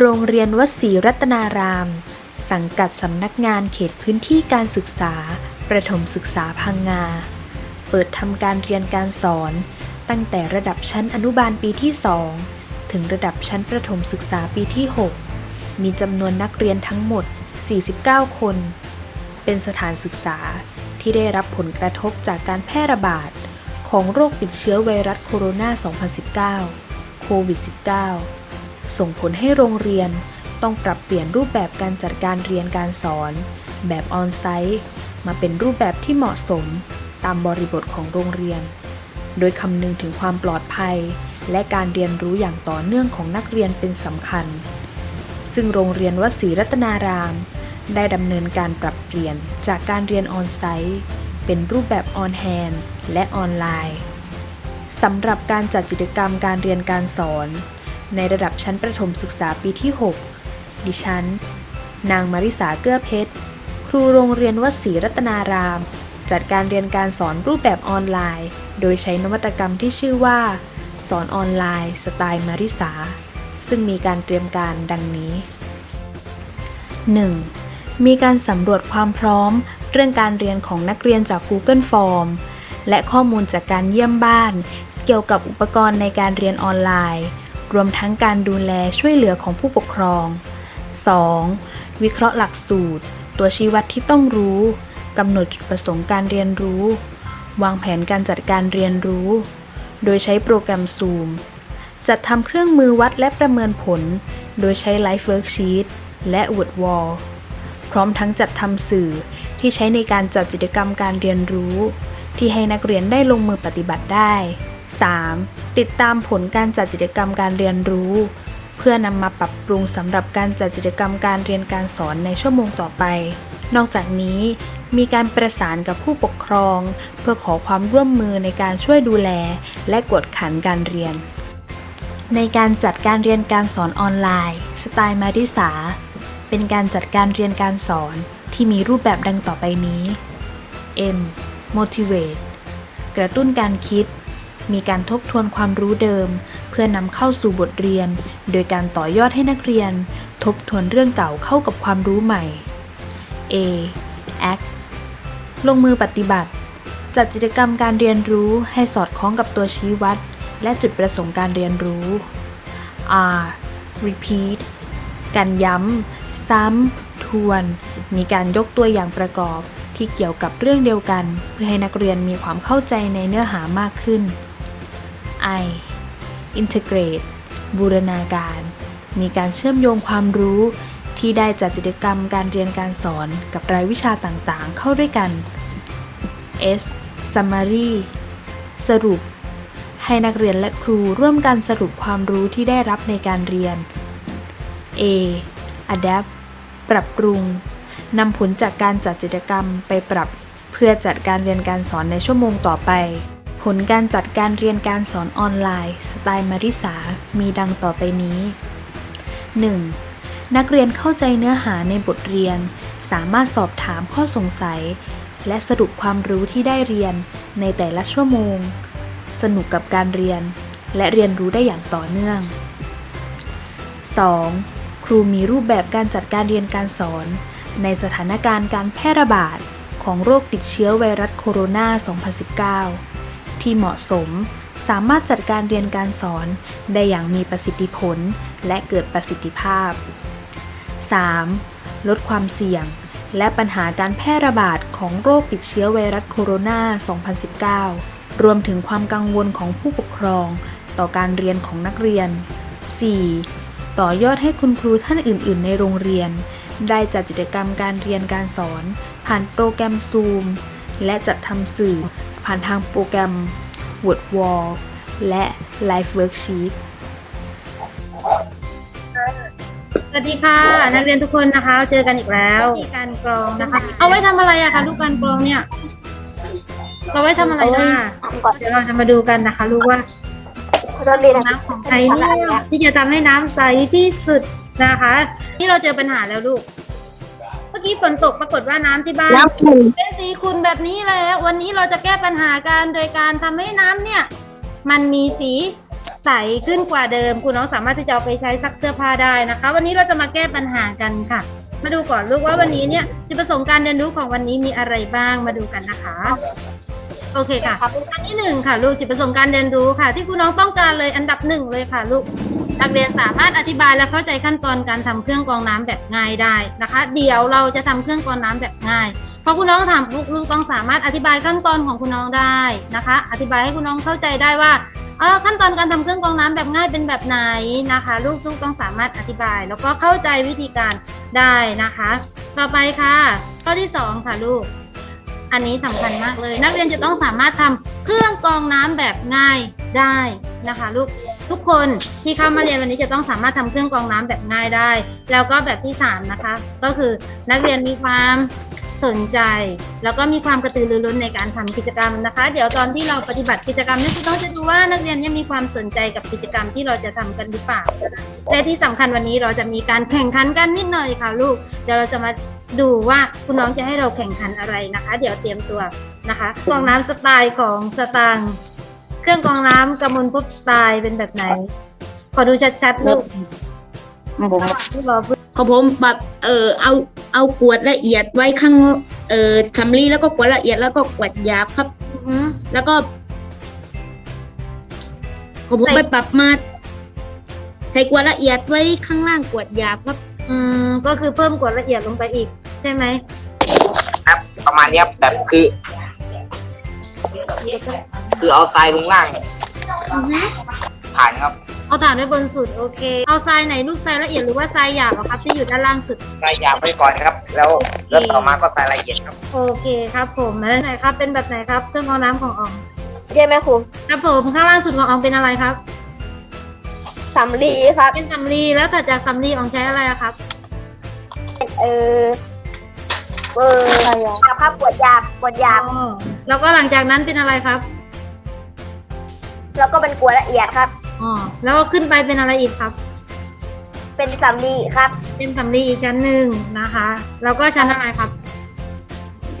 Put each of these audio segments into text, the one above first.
โรงเรียนวัดศรีรัตนาราม สังกัดสำนักงานเขตพื้นที่การศึกษา ประถมศึกษาพังงา เปิดทำการเรียนการสอน ตั้งแต่ระดับชั้นอนุบาลปีที่ 2 ถึงระดับชั้นประถมศึกษาปีที่ 6 มีจำนวนนักเรียนทั้งหมด 49 คน เป็นสถานศึกษาที่ได้รับผลกระทบจากการแพร่ระบาดของโรคติดเชื้อไวรัสโคโรนา 2019 โควิด -19 ส่งผลให้โรงเรียนต้องปรับเปลี่ยนรูปแบบการจัดการเรียนการสอน แบบออนไซต์มาเป็นรูปแบบที่เหมาะสมตามบริบทของโรงเรียน โดยคำนึงถึงความปลอดภัย และการเรียนรู้อย่างต่อเนื่องของนักเรียนเป็นสำคัญ ซึ่งโรงเรียนวัดศรีรัตนาราม ได้ดำเนินการปรับเปลี่ยนจากการเรียนออนไซต์เป็นรูปแบบออนแฮนและออนไลน์สำหรับการจัดกิจกรรมการเรียนการสอน ในระดับชั้นประถมศึกษาปีที่ 6 ดิฉัน นางมาริสาเกื้อเพชร ครูโรงเรียนวัดศรีรัตนาราม จัดการเรียนการสอนรูปแบบออนไลน์ โดยใช้นวัตกรรมที่ชื่อว่า สอนออนไลน์ สไตล์มาริสา ซึ่งมีการเตรียมการดังนี้ 1. มีการสำรวจความพร้อม เรื่องการเรียนของนักเรียนจาก Google Form และข้อมูลจากการเยี่ยมบ้าน เกี่ยวกับอุปกรณ์ในการเรียนออนไลน์ รวมทั้งการดูแลช่วยเหลือของผู้ปกครอง 2. วิเคราะห์หลักสูตร ตัวชี้วัดที่ต้องรู้กำหนดจุดประสงค์การเรียนรู้ วางแผนการจัดการเรียนรู้ โดยใช้โปรแกรม Zoom จัดทำเครื่องมือวัดและประเมินผล โดยใช้ Live Worksheet และ WordWall พร้อมทั้งจัดทำสื่อที่ใช้ในการจัดกิจกรรมการเรียนรู้ ที่ให้นักเรียนได้ลงมือปฏิบัติได้ 3. ติดตามผลการจัดกิจกรรมการเรียนรู้ เพื่อนำมาปรับปรุงสำหรับการจัดกิจกรรมการเรียนการสอนในชั่วโมงต่อไป นอกจากนี้ มีการประสานกับผู้ปกครอง เพื่อขอความร่วมมือในการช่วยดูแล และกวดขันการเรียน ในการจัดการเรียนการสอนออนไลน์ สไตล์มาริสา เป็นการจัดการเรียนการสอนที่มีรูปแบบดังต่อไปนี้ M motivate กระตุ้นการคิด มีการทบทวนความรู้เดิม เพื่อนำเข้าสู่บทเรียน โดยการต่อยอดให้นักเรียน ทบทวนเรื่องเก่าเข้ากับความรู้ใหม่ A act ลงมือปฏิบัติ จัดกิจกรรมการเรียนรู้ให้สอดคล้องกับตัวชี้วัด และจุดประสงค์การเรียนรู้ R repeat การย้ำ ซ้ำ ทวน มีการยกตัวอย่างประกอบที่เกี่ยวกับเรื่องเดียวกัน เพื่อให้นักเรียนมีความเข้าใจในเนื้อหามากขึ้น I integrate บูรณาการ มีการเชื่อมโยงความรู้ที่ได้จากกิจกรรมการเรียนการสอนกับรายวิชาต่างๆ เข้าด้วยกัน S summary สรุป ให้นักเรียนและครูร่วมกันสรุปความรู้ที่ได้รับในการเรียน A adapt ปรับปรุงนำผลจากการจัดกิจกรรมไปปรับ เพื่อจัดการเรียนการสอนในชั่วโมงต่อไป ผลการจัดการเรียนการสอนออนไลน์ สไตล์มาริสา มีดังต่อไปนี้ 1. นักเรียนเข้าใจเนื้อหาในบทเรียน สามารถสอบถามข้อสงสัย และสรุปความรู้ที่ได้เรียนในแต่ละชั่วโมง สนุกกับการเรียน และเรียนรู้ได้อย่างต่อเนื่อง 2. ครูมีรูปแบบการจัดการเรียนการสอน ในสถานการณ์การแพร่ระบาดของโรคติดเชื้อไวรัสโคโรนา 2019 ที่เหมาะสม สามารถจัดการเรียนการสอนได้อย่างมีประสิทธิผลและเกิดประสิทธิภาพ 3. ลดความเสี่ยง และปัญหาการแพร่ระบาดของโรคติดเชื้อไวรัสโคโรนา 2019 รวมถึงความกังวลของผู้ปกครองต่อการเรียนของนักเรียน 4. ต่อยอดให้คุณครูท่านอื่น ๆ ในโรงเรียน ได้จัดกิจกรรมการเรียนการสอน ผ่านโปรแกรม Zoom และจัดทำสื่อ ผ่านทางโปรแกรม WordWall และ Live Worksheet สวัสดีค่ะนักเรียนทุกคนนะคะ เจอกันอีกแล้วมีการกรองนะคะ เอาไว้ทำอะไรอะคะลูกการกรองเนี่ยเราไว้ทำอะไรนะเดี๋ยวเราจะมาดูกันนะคะลูกว่าเราเรียนน้ำของใครเนี่ยที่จะทำให้น้ำใสที่สุดนะคะที่เราเจอปัญหาแล้วลูกเมื่อ กี้ฝนตกปรากฏว่าน้ำที่บ้าน น้ำขุ่นเป็นสีขุ่นแบบนี้แล้ววันนี้เราจะแก้ปัญหากันโดยการทำให้น้ำเนี่ย มันมีสีใสใสขึ้นกว่าเดิม คุณน้องสามารถที่จะเอาไปใช้ซักเสื้อผ้าได้นะคะ วันนี้เราจะมาแก้ปัญหากันค่ะ มาดูก่อนลูกว่าวันนี้เนี่ยจุดประสงค์การเรียนรู้ของวันนี้มีอะไรบ้างมาดูกันนะคะ โอเคค่ะอันที่หนึ่งค่ะ ลูกจุดประสงค์การเรียนรู้ค่ะ ที่คุณน้องต้องการเลยอันดับหนึ่งเลยค่ะ ลูก นักเรียนสามารถอธิบายและเข้าใจขั้นตอนการทำเครื่องกรองน้ำแบบง่ายได้นะคะ เดี๋ยวเราจะทำเครื่องกรองน้ำแบบง่าย เพอคุณน้องทำลูกลูกต้องสามารถอธิบายขั้นตอนของคุณน้องได้นะคะ อธิบายให้คุณน้องเข้าใจได้ว่าเออขั้นตอนการทำเครื่องกรองน้ำแบบง่ายเป็นแบบไหนนะคะ ลูกลูกต้องสามารถอธิบาย แล้วก็เข้าใจวิธีการได้นะคะ ต่อไปค่ะ ข้อที่สองค่ะลูก อันนี้สำคัญมากเลย นักเรียนจะต้องสามารถทำเครื่องกรองน้ำแบบง่ายได้นะคะ ลูก ทุกคนที่เข้ามาเรียนวันนี้จะต้องสามารถทำเครื่องกรองน้ำแบบง่ายได้ แล้วก็แบบที่สามนะคะ ก็คือนักเรียนมีความสนใจ แล้วก็มีความกระตือรือร้นในการทำกิจกรรมนะคะ เดี๋ยวตอนที่เราปฏิบัติกิจกรรมนี่คุณต้องจะดูว่านักเรียนเนี่ยมีความสนใจกับกิจกรรมที่เราจะทำกันหรือเปล่าและที่สำคัญวันนี้เราจะมีการแข่งขันกันนิดหน่อยค่ะลูกเดี๋ยวเราจะมาดูว่าคุณน้องจะให้เราแข่งขันอะไรนะคะ เดี๋ยวเตรียมตัวนะคะกรองน้ำสไตล์ของสตังค์ เครื่องกรองน้ำกำมลภพสไตล์เป็นแบบไหน ขอดูชัดๆลูกผมที่รอพูดของผมแบบเออเอาเอากวดละเอียดไว้ข้างเออทำรีแล้วก็กวดละเอียดแล้วก็กวดหยาบครับอือหือแล้วก็ของผมใส่ไปปรับมาใส่กวดละเอียดไว้ข้างล่างกวดหยาบครับ อืมก็คือเพิ่มกวดละเอียดลงไปอีก ใช่ไหมครับประมาณเนี้ยแบบคือ คือเอาทรายลงล่างอือหือผ่านครับเอาฐานไว้บนสุดโอเค เอาทรายไหนลูกทรายละเอียดหรือว่าทรายหยาบอะครับที่อยู่ด้านล่างสุด ทรายหยาบไปก่อนครับ แล้วแล้วต่อมาก็ทรายละเอียดครับ โอเคครับผมแล้วไหนครับ เป็นแบบไหนครับเครื่องกรองน้ำของอองใช่ไหมครูครับผมข้างล่างสุดของอองเป็นอะไรครับสำลีครับ เป็นสำลีแล้วถัดจากสำลีอองใช้อะไรอะครับ เออ เอออะไรอะครับปวดยาบปวดยาบอ๋อแล้วก็หลังจากนั้นเป็นอะไรครับแล้วก็เป็นกลัวละเอียดครับ อ๋อแล้วก็ขึ้นไปเป็นอะไรอีกครับ เป็นสำลีครับ เป็นสำลีอีกชั้นหนึ่งนะคะ แล้วก็ชั้นอะไรครับ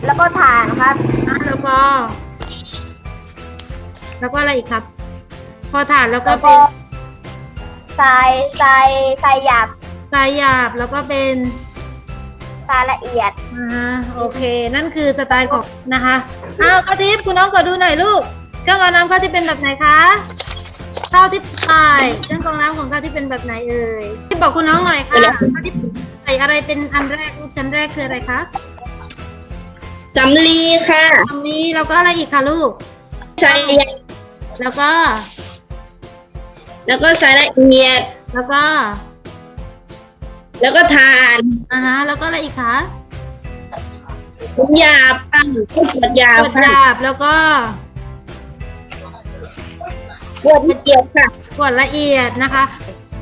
แล้วก็ฐานครับ อะแล้วก็ แล้วก็อะไรอีกครับ พอถาดแล้วก็แล้วเป็ก็นทรายทรายทรายหยาบ ทรายหยาบแล้วก็เป็น ทรายละเอียดอ่าโอเค นั่นคือสไตล์ของนะคะอ้าวข้าวทิพย์คุณน้องขอดูหน่อยลูกเครื่องกรองน้ำข้าวทิพย์เป็นแบบไหนคะข้าวทิพย์สไตล์เครื่องกรองน้ำของข้าวทิพย์เป็นแบบไหนเอ่ยที่บอกคุณน้องหน่อยค่ะข้าวทิพย์ใส่อะไรเป็นอันแรกลูกชั้นแรกคืออะไรคะสำลีค่ะตรงนี้แล้วก็อะไรอีกคะลูกใส่แล้วก็ แล้วก็ใส่ละเอียดแล้วก็ แล้วก็ทานอ่าฮะแล้วก็อะไรอีกคะผยาปังขวดหยาขวดหยาบแล้วก็ขวดละเอียดค่ะขวดละเอียดนะคะ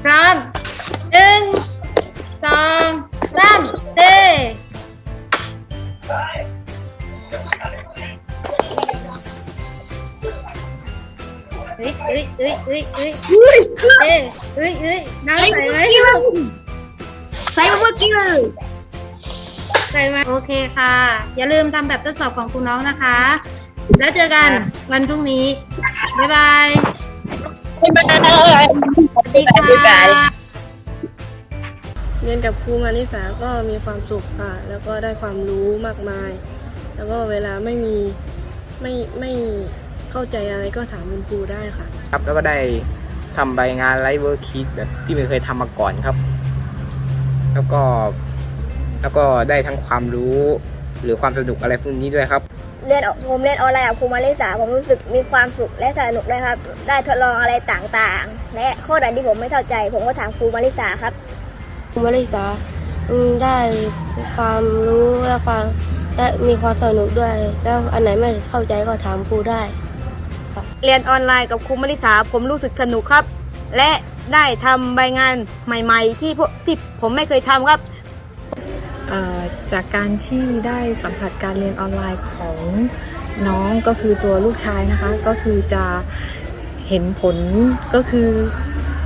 พร้อมหนึ่งสองสามเต้เฮ้ยเฮ้ยเฮ้ยเฮ้ยเฮ้ยเฮ้ยเฮ้ยน้ำใสไหม ใส่มาเมื่อกี้เลยใส่ไหมโอเคค่ะ อย่าลืมทำแบบทดสอบของคุณน้องนะคะ แล้วเจอกันวันพรุ่งนี้ บ๊ายบายบ๊ายบายสวัสดีค่ะเรียนกับครูมานิสาก็มีความสุขค่ะ แล้วก็ได้ความรู้มากมาย แล้วก็เวลาไม่มีไม่ไม่เข้าใจอะไรก็ถามคุณครูได้ค่ะ ครับแล้วก็ได้ทำใบงานไลฟ์เวิร์คิดแบบที่ไม่เคยทำมาก่อนครับ แล้วก็ แล้วก็ได้ทั้งความรู้หรือความสนุกอะไรพวกนี้ด้วยครับ เรียนผมเรียนออนไลน์กับครูมาริสาผมรู้สึกมีความสุขและสนุกด้วยครับ ได้ทดลองอะไรต่างๆ และข้อใดที่ผมไม่เข้าใจ ผมก็ถามครูมาริสาครับครูมานิสาอืมได้ความรู้และความและมีความสนุกด้วย แล้วอันไหนไม่เข้าใจก็ถามครูได้ เรียนออนไลน์กับครูมริสาผมรู้สึกสนุกครับ และ ได้ทำใบงานใหม่ ๆ ที่พวกที่ผมไม่เคยทำครับ เอ่อจากการที่ได้สัมผัสการเรียนออนไลน์ของน้องก็คือตัวลูกชายนะคะ ก็คือจะเห็นผลก็คือ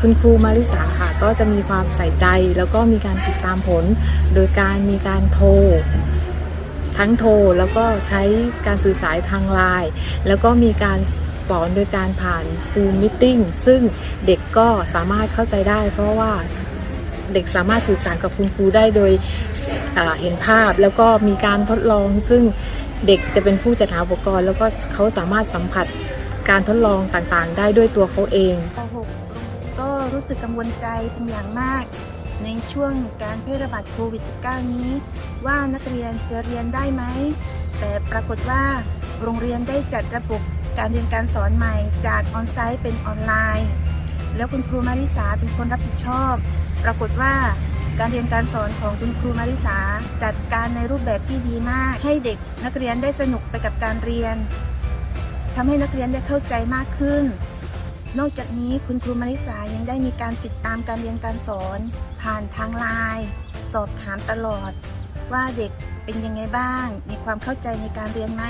คุณครูมาริสาค่ะ ก็จะมีความใส่ใจแล้วก็มีการติดตามผล โดยการมีการโทร ทั้งโทรแล้วก็ใช้การสื่อสารทางไลน์แล้วก็มีการ สอนโดยการผ่าน Zoom Meeting ซึ่งเด็กก็สามารถเข้าใจได้ เพราะว่าเด็กสามารถสื่อสารกับคุณครูได้โดยเห็นภาพแล้วก็มีการทดลอง ซึ่งเด็กจะเป็นผู้จัดหาอุปกรณ์ แล้วก็เขาสามารถสัมผัสการทดลองต่างๆ ได้ด้วยตัวเขาเองป .6 ก็รู้สึกกังวลใจเป็นอย่างมาก ในช่วงการแพร่ระบาดโควิด -19 นี้ ว่านักเรียนจะเรียนได้ไหม แต่ปรากฏว่าโรงเรียนได้จัดระบบ การเรียนการสอนใหม่จากออนไซต์เป็นออนไลน์ แล้วคุณครูมาริสาเป็นคนรับผิดชอบ ปรากฏว่าการเรียนการสอนของคุณครูมาริสาจัดการในรูปแบบที่ดีมาก ให้เด็กนักเรียนได้สนุกไปกับการเรียนทำให้นักเรียนได้เข้าใจมากขึ้น นอกจากนี้คุณครูมาริสายังได้มีการติดตามการเรียนการสอน ผ่านทางไลน์สอบถามตลอด ว่าเด็กเป็นยังไงบ้าง มีความเข้าใจในการเรียนไหม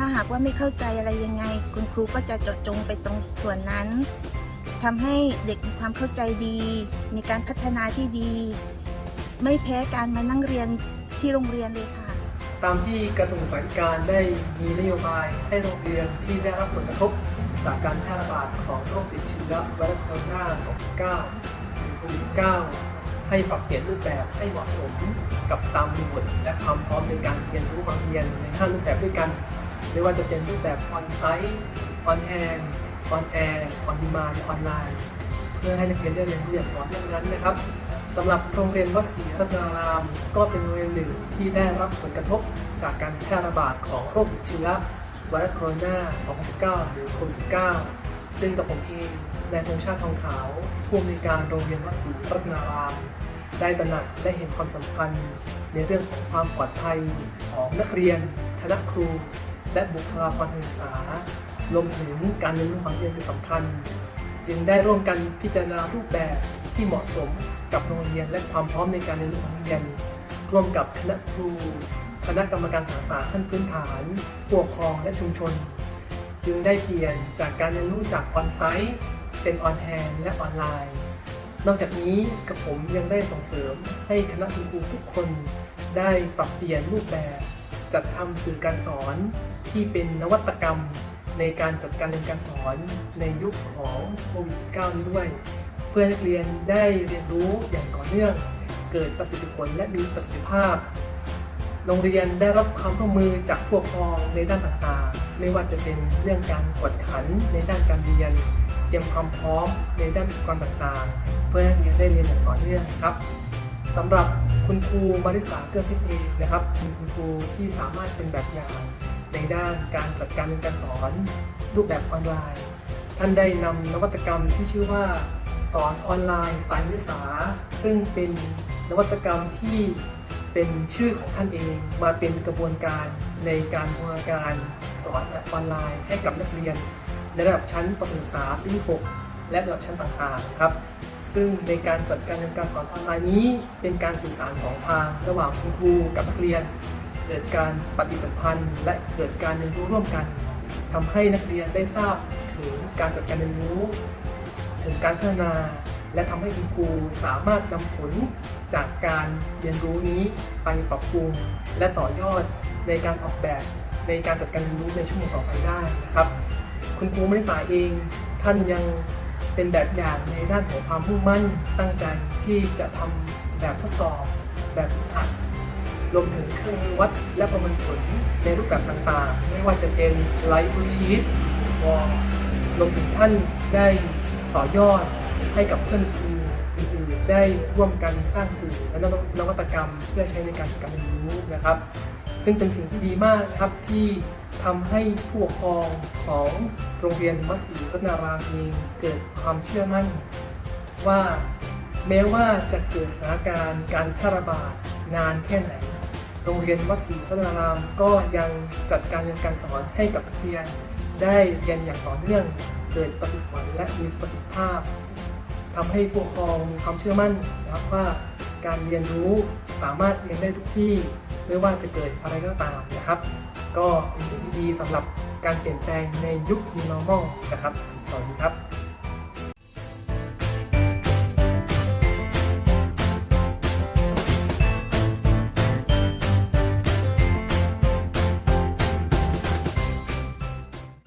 ถ้าหากว่าไม่เข้าใจอะไรยังไง คุณครูก็จะเจาะจงไปตรงส่วนนั้นทำให้เด็กมีความเข้าใจดี มีการพัฒนาที่ดี ไม่แพ้การมานั่งเรียนที่โรงเรียนเลยค่ะ ตามที่กระทรวงศึกษาธิการได้มีนโยบายให้โรงเรียนที่ได้รับผลกระทบจากการแพร่ระบาดของโรคติดเชื้อไวรัสโคโรนา2019หรือโควิด -19 ให้ปรับเปลี่ยนรูปแบบให้เหมาะสมกับตามบริบทและความพร้อมในการเรียนรู้การเรียนใน5รูปแบบด้วยกัน ไม่ว่าจะเป็นรูปแบบออนไซต์ออนแฮนออนแอร์ออนดีมาออนไลน์ เพื่อให้นักเรียนได้เรียนรู้อย่างต่อเนื่องนั้นนะครับสำหรับโรงเรียนวัดศรีรัตนาราม ก็เป็นโรงเรียนหนึ่งที่ได้รับผลกระทบจากการแพร่ระบาดของโรคติดเชื้อไวรัสโคโรนา 2019 หรือโควิด -19 ซึ่งกับผมเองนายธงชาติทองขาวผู้อำนวยการโรงเรียนวัดศรีรัตนาราม ได้ตระหนักได้เห็นความสำคัญในเรื่องของความปลอดภัยของนักเรียนคณะครู และบุคลากรทางศึกษารวมถึงการเรียนรู้ของนักเรียนเป็นสำคัญ จึงได้ร่วมกันพิจารณารูปแบบที่เหมาะสมกับโรงเรียนและความพร้อมในการเรียนรู้ของเรียน ร่วมกับคณะครู คณะกรรมการศึกษาขั้นพื้นฐานผู้ปกครองและชุมชน จึงได้เปลี่ยนจากการเรียนรู้จากออนไซต์เป็นออนแฮนและออนไลน์ นอกจากนี้กับผมยังได้ส่งเสริมให้คณะครูทุกคนได้ปรับเปลี่ยนรูปแบบ จัดทำสื่อการสอนที่เป็นนวัตกรรมในการจัดการเรียนการสอนในยุคของโควิด -19 นี้ด้วย เพื่อให้นักเรียนได้เรียนรู้อย่างต่อเนื่อง เกิดประสิทธิผลและมีประสิทธิภาพ โรงเรียนได้รับความร่วมมือจากผู้ปกครองในด้านต่างๆ ไม่ว่าจะเป็นเรื่องการกวดขันในด้านการเรียน เตรียมความพร้อมในด้านอุปกรณ์ต่างๆ เพื่อให้นักเรียนได้เรียนอย่างต่อเนื่องครับสำหรับ คุณครูมาริสาเกื้อเพชรเองนะครับเป็นคุณครูที่สามารถเป็นแบบอย่างในด้านการจัดการเรียนการสอนรูปแบบออนไลน์ ท่านได้นำนวัตกรรมที่ชื่อว่าสอนออนไลน์สายวิสาซึ่งเป็นนวัตกรรมที่เป็นชื่อของท่านเองมาเป็นกระบวนการในการบูรณาการสอนแบบออนไลน์ให้กับนักเรียน ในระดับชั้นประถมศึกษาปีที่6และระดับชั้นต่างๆครับ ซึ่งในการจัดการเรียนการสอนออนไลน์นี้ เป็นการสื่อสารสองทาง ระหว่างคุณครูกับนักเรียน เกิดการปฏิสัมพันธ์ และเกิดการเรียนรู้ร่วมกันทำให้นักเรียนได้ทราบถึงการจัดการเรียนรู้ ถึงการพัฒนา และทำให้คุณครูสามารถนำผลจากการเรียนรู้นี้ไปปรับปรุงและต่อยอดในการออกแบบในการจัดการเรียนรู้ในชั่วงต่อไปได้นะครับ คุณครูมริสาเองท่านยัง เป็นแบบอย่างในด้านของความมุ่งมั่นตั้งใจที่จะทำแบบทดสอบ แบบหัดรวมถึงเครื่องมือวัดและประเมินผลในรูปแบบต่างๆ ไม่ว่าจะเป็นไลฟ์บูชีตวอลรวมถึงท่านได้ต่อยอดให้กับเพื่อนครูอื่นๆได้ร่วมกันสร้างสื่อและนวัตกรรมเพื่อใช้ในการการเรียนรู้นะครับ ซึ่งเป็นสิ่งที่ดีมากครับที่ ทำให้ผู้ปกครองของโรงเรียนมัดศรีรัตนารามเองเกิดความเชื่อมั่น ว่าแม้ว่าจะเกิดสถานการณ์การแพร่ระบาดนานแค่ไหน โรงเรียนวัดศรีพัฒนารามก็ยังจัดการเรียนการสอนให้กับนักเรียน ได้เรียนอย่างต่อเนื่องเกิดประสิทธิผลและมีประสิทธิภาพทำให้ผู้ปกครองมีความเชื่อมั่นนะครับว่าการเรียนรู้สามารถเรียนได้ทุกที่ ไม่ว่าจะเกิดอะไรก็ตามนะครับ ก็เป็นสิ่งที่ดีสำหรับการเปลี่ยนแปลงในยุค New Normal นะครับ สวัสดีครับ